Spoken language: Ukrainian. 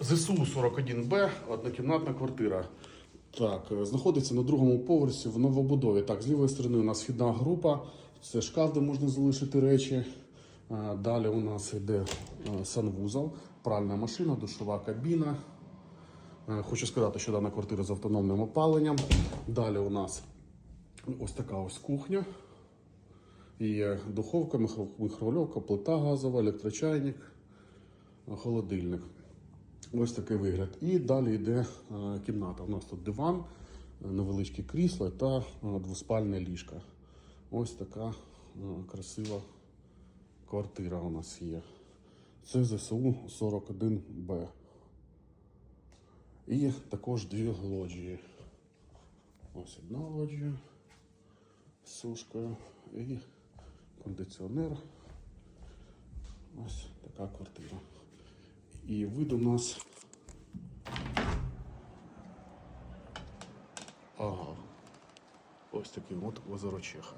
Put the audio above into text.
ЗСУ 41Б, однокімнатна квартира. Так, е, знаходиться на другому поверсі в новобудові. Так, з лівої сторони у нас вхідна група, це шкаф, де можна залишити речі. Е, Далі у нас йде е, санвузол, пральна машина, душова кабіна. Хочу сказати, що дана квартира з автономним опаленням. Далі у нас ось така ось кухня. Є духовка, микро- мікрохвильовка, плита газова, електрочайник, холодильник. Ось такий вигляд. І далі йде е, кімната. У нас тут диван, е, невеличке крісло та е, двоспальне ліжко. Ось така красива квартира у нас є. Це ЗСУ 41Б. І також дві лоджії. Ось одна лоджія з сушкою і кондиціонер. Ось така квартира. І вид у нас. Ага. Ось такий от озеро Чеха.